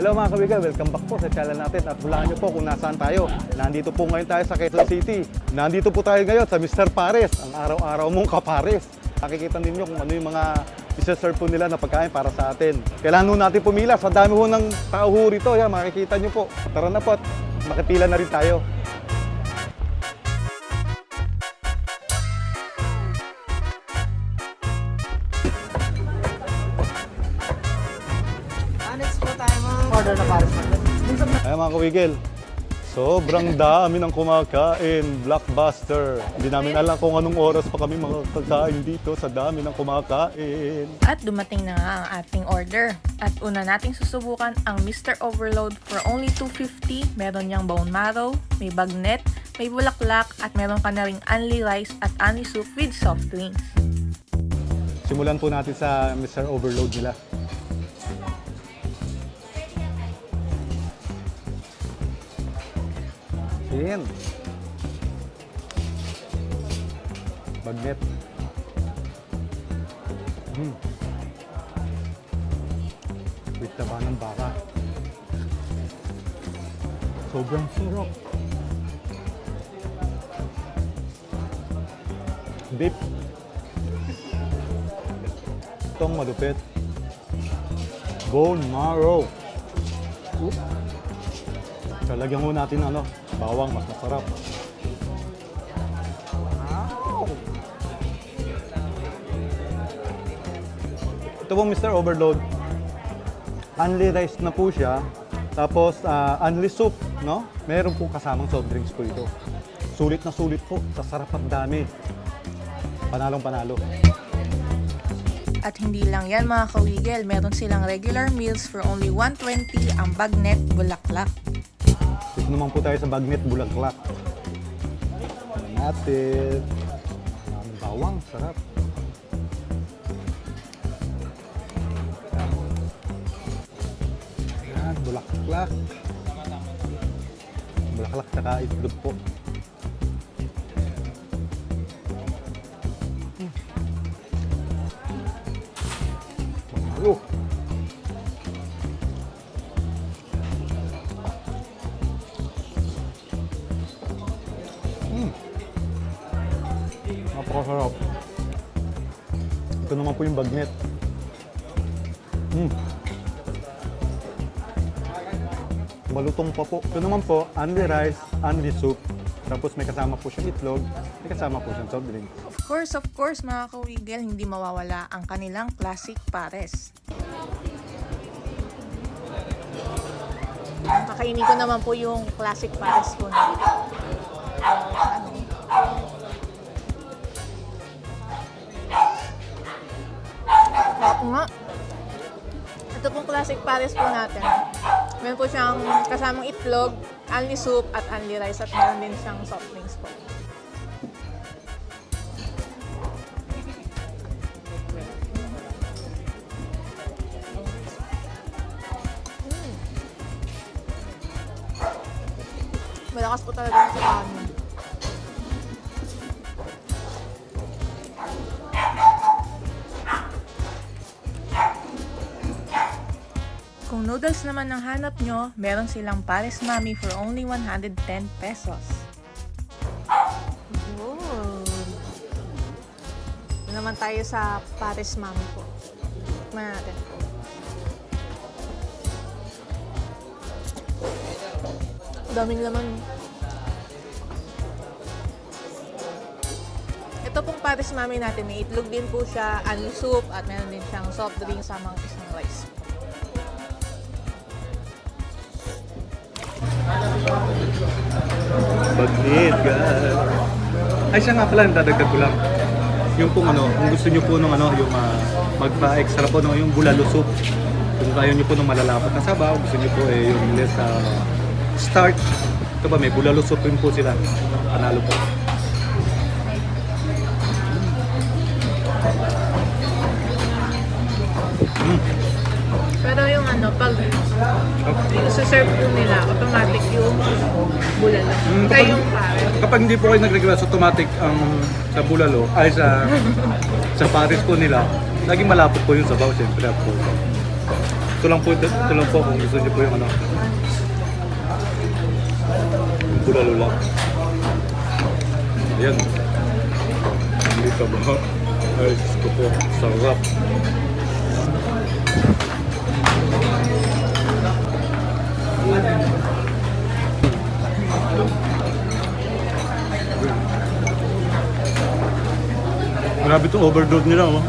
Hello mga kabiga, welcome back po sa channel natin at hulaan niyo po kung nasaan tayo. Nandito po ngayon tayo sa Quezon City. Nandito po tayo ngayon sa Mr. Pares, ang araw-araw mong kapares. Nakikita ninyo kung ano yung mga isa-serve po nila na pagkain para sa atin. Kailangan ho natin pumila. Sa dami ho ng tao rito. Yan, makikita niyo po. Tara na po at makipila na rin tayo. Order na para sa Ay mga kawigil, sobrang dami ng kumakain, blockbuster. Hindi namin alam kung anong oras pa kami makakakain dito sa dami ng kumakain. At dumating na nga ang ating order. At una nating susubukan ang Mr. Overload for only 250. Meron niyang bone marrow, may bagnet, may bulaklak, at meron ka na ring unli rice at unli soup with soft drinks. Simulan po natin sa Mr. Overload nila. Ayan. Bagnet. Hmm. With taba ng baka. Sobrang sarap. Beef. Itong malupit. Bone marrow. Oop. Talagyan mo natin ano, bawang mas masarap. Ito pong Mr. Overload. Unli rice na po siya. Tapos ah, unli soup, no? Meron pong kasamang soft drinks po ito. Sulit na sulit po. Sa sarap at dami. Panalong panalo. At hindi lang yan mga kawigel, meron silang regular meals for only 120 ang bagnet bulaklak. Dito naman po tayo sa Bagnet Bulaklak. Natin. Ang bawang, sarap. Yan, bulaklak. Bulaklak tsaka itlog po. Hmm. Oh. Napakasarap. Ito naman po yung bagnet. Mm. Malutong pa po. Ito naman po, only rice, only soup. Tapos may kasama po siyang itlog, may kasama po siyang soft drink. Of course, of course mga kawigel, hindi mawawala ang kanilang classic pares. Kakainin ko naman po yung classic pares po na. Nga. Ito pong classic pares po natin. Meron po siyang kasamang itlog, only soup at only rice at meron din siyang soft drinks po. Malakas po talaga sa kanin. Noodles naman ang hanap nyo, meron silang Paris Mami for only 110 pesos. Good. Ito naman tayo sa Paris Mami po. Tikman natin. Daming laman. Ito pong Paris Mami natin, may itlog din po siya, ano soup, at meron din siyang soft drink sa mga isang rice. Bagnet, guys. Ay, siya nga pala, dadagdag ko lang. Yung pong ano, kung gusto nyo po nung ano, yung ah, magpa-extra po nung yung bulalo soup. Kung ayaw nyo po nung malalapat na sabaw, gusto nyo po eh yung less ah, start. Ito ba, may bulalo soup rin po sila. Panalo po. Pero yung ano, pag isa-serve po nila, automatic yung bulalo. Mm, kapag- yung pare. Kapag hindi po kayo nag-request, automatic ang sa bulalo, ay sa sa pares po nila, laging malapot po yung sabaw, siyempre. Of course. Ito lang po, ito, lang po kung gusto niyo po yung ano. Yung bulalo lang. Ayan. Dito ba? Ay, Diyos ko. Sarap. Grabe itong overload nila, oh.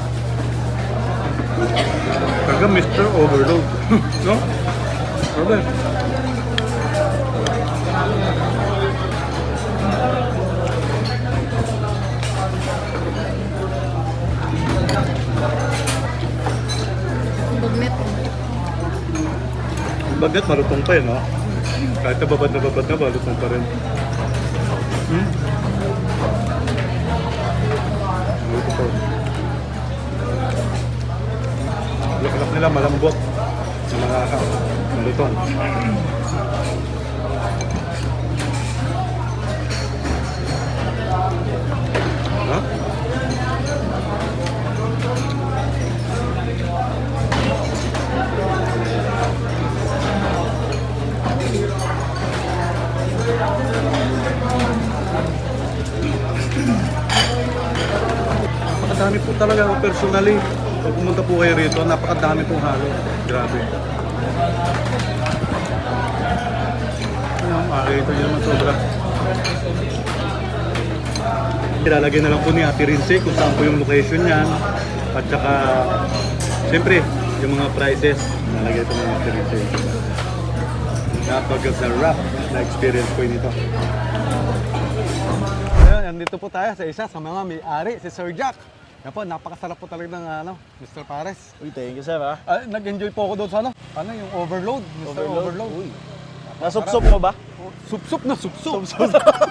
Talaga Mr. Overload. no? Grabe. Bagnet. Bagat marutong pa yun, no? Kahit nababad na babad na, marutong pa rin. Hmm? Lakalak nila malambot sa mga malutong. Ha? Napakadami po talaga personally. Pag pumunta po kayo rito, napakadami pong halo. Grabe. Ano, makikita nyo naman sobra. Ilalagay na lang po ni Ate Rinse kung saan po yung location niyan. At saka, siyempre, yung mga prices. Nalagay ito ni Ate Rinse. Napakasarap na experience ko nito. Ayan, nandito po tayo sa isa sa mga may-ari, si Sir Jack. Yan po, napakasarap po talaga ng ano, Mr. Pares. Uy, thank you, sir, ha? Ah, nag-enjoy po ako doon sa ano, ano yung overload, Mr. Overload. Uy. Nasupsop mo ba? Supsup na supsup.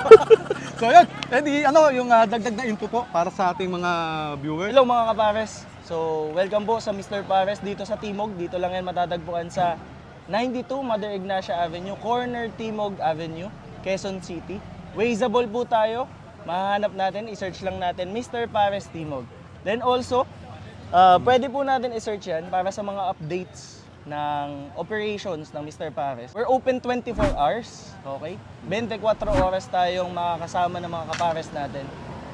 so yan, eh di, ano, yung ah, dagdag na info po para sa ating mga viewers. Hello mga kapares. So, welcome po sa Mr. Pares dito sa Timog. Dito lang yan matatagpuan sa 92 Mother Ignacia Avenue, corner Timog Avenue, Quezon City. Wazeable po tayo. Mahanap natin, i-search lang natin Mr. Pares Timog. Then also, ah, pwede po natin i-search yan para sa mga updates ng operations ng Mr. Pares. We're open 24 hours, okay? 24 oras tayong makakasama ng mga kapares natin.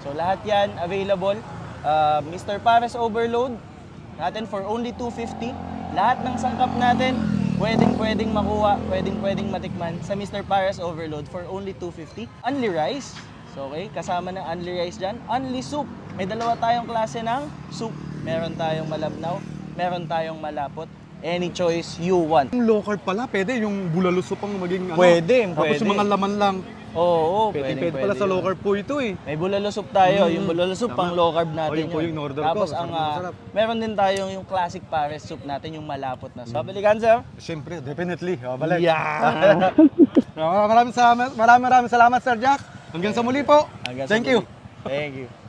So lahat yan available. Uh, Mr. Pares Overload natin for only 250. Lahat ng sangkap natin pwedeng pwedeng makuha, pwedeng pwedeng matikman sa Mr. Pares Overload for only 250. Only rice. So okay, kasama ng only rice dyan. Only soup. May dalawa tayong klase ng soup. Meron tayong malabnaw, meron tayong malapot. Any choice you want. Yung low carb pala, pwede yung bulaluso pang maging ano. Pwede, Tapos pwede. yung mga laman lang. Oo, Pwede, pwede, pwede, pala sa low carb po ito eh. May bulalosup tayo, yung bulalosup Tama. pang low carb natin O, yun po yung in-order ko. Tapos Masarap ang na ah, masarap. meron din tayong yung classic pares soup natin, yung malapot na. So, balikan sir. Siyempre, definitely. O, balik. Yeah. Maraming salamat, maraming maraming salamat Sir Jack. Hanggang sa muli po. Hanggang sa Thank you. muli. Thank you.